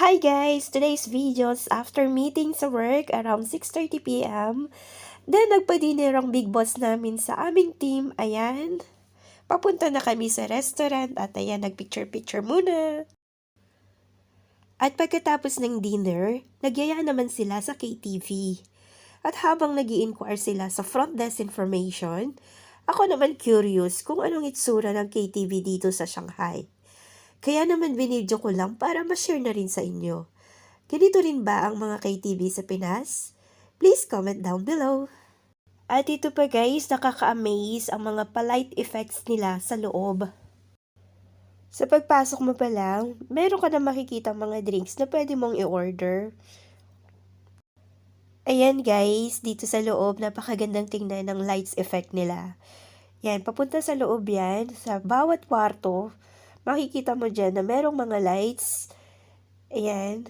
Hi guys! Today's video is after meeting sa work around 6.30pm. Then nagpa-dinner ang big boss namin sa aming team. Ayan. Papunta na kami sa restaurant at ayan, nagpicture-picture muna. At pagkatapos ng dinner, nagyaya naman sila sa KTV. At habang nag inquire sila sa front desk information, ako naman curious kung anong itsura ng KTV dito sa Shanghai. Kaya naman binidyo ko lang para ma-share na rin sa inyo. Ganito rin ba ang mga KTV sa Pinas? Please comment down below. At ito pa guys, nakaka-amaze ang mga polite effects nila sa loob. Sa pagpasok mo pa lang, meron ka na makikita mga drinks na pwede mong i-order. Ayan guys, dito sa loob, napakagandang tingnan ng lights effect nila. Yan, papunta sa loob yan, sa bawat kwarto, makikita mo dyan na merong mga lights. Ayan.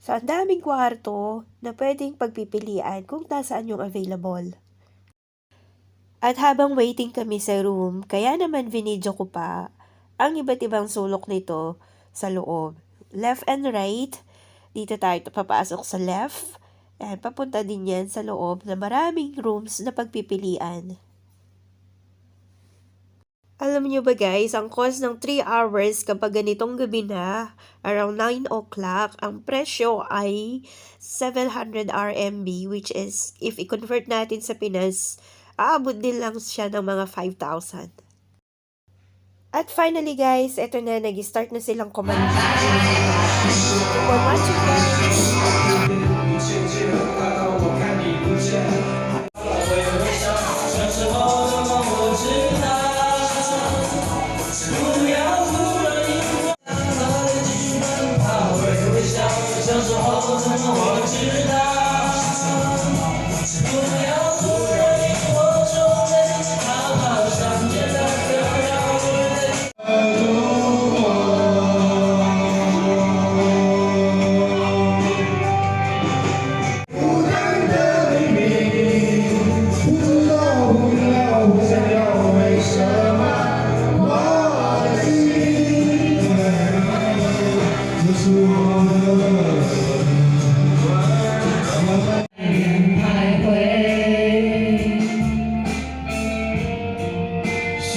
So, ang daming kwarto na pwedeng pagpipilian kung nasaan yung available. At habang waiting kami sa room, kaya naman vinidyo ko pa ang iba't ibang sulok nito sa loob. Left and right, dito tayo papasok sa left. Ayan, papunta din yan sa loob na maraming rooms na pagpipilian. Alam niyo ba guys, ang cost ng 3 hours kapag ganitong gabi na, around 9 o'clock, ang presyo ay 700 RMB which is, if i-convert natin sa Pinas, aabot din lang siya ng mga 5,000. At finally guys, eto na, nag-start na silang kumanta. For watching guys! Shiva.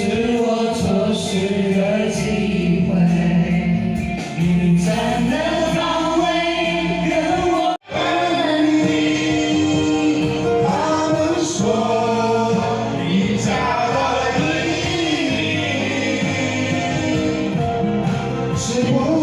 是我错失的机会你站的方位跟我而已他们说你嫁到了离犁